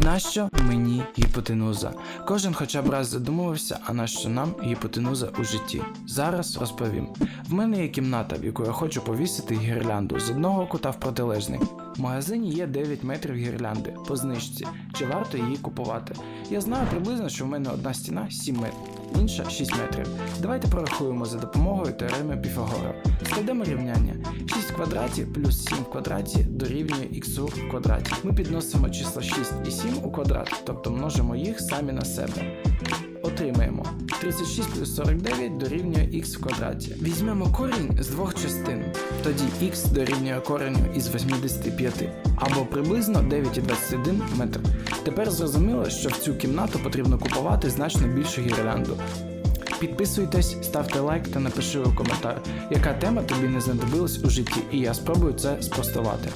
Нащо мені гіпотенуза? Кожен хоча б раз задумувався, а нащо нам гіпотенуза у житті? Зараз розповім. В мене є кімната, в яку я хочу повісити гірлянду з одного кута в протилежний. В магазині є 9 метрів гірлянди по знижці. Чи варто її купувати? Я знаю приблизно, що в мене одна стіна 7 метрів, інша 6 метрів. Давайте порахуємо за допомогою теореми Піфагора. Складемо рівняння. 6 в квадраті плюс 7 в квадраті дорівнює х в квадраті. Ми підносимо числа 6 і 7 у квадрат, тобто множимо їх самі на себе. Отримаємо 36 плюс 49 дорівнює х в квадраті. Візьмемо корінь з двох частин. Тоді х дорівнює кореню із 85 або приблизно 9,21 метр. Тепер зрозуміло, що в цю кімнату потрібно купувати значно більшу гірлянду. Підписуйтесь, ставте лайк та напиши у коментар, яка тема тобі не знадобилась у житті, і я спробую це спростувати.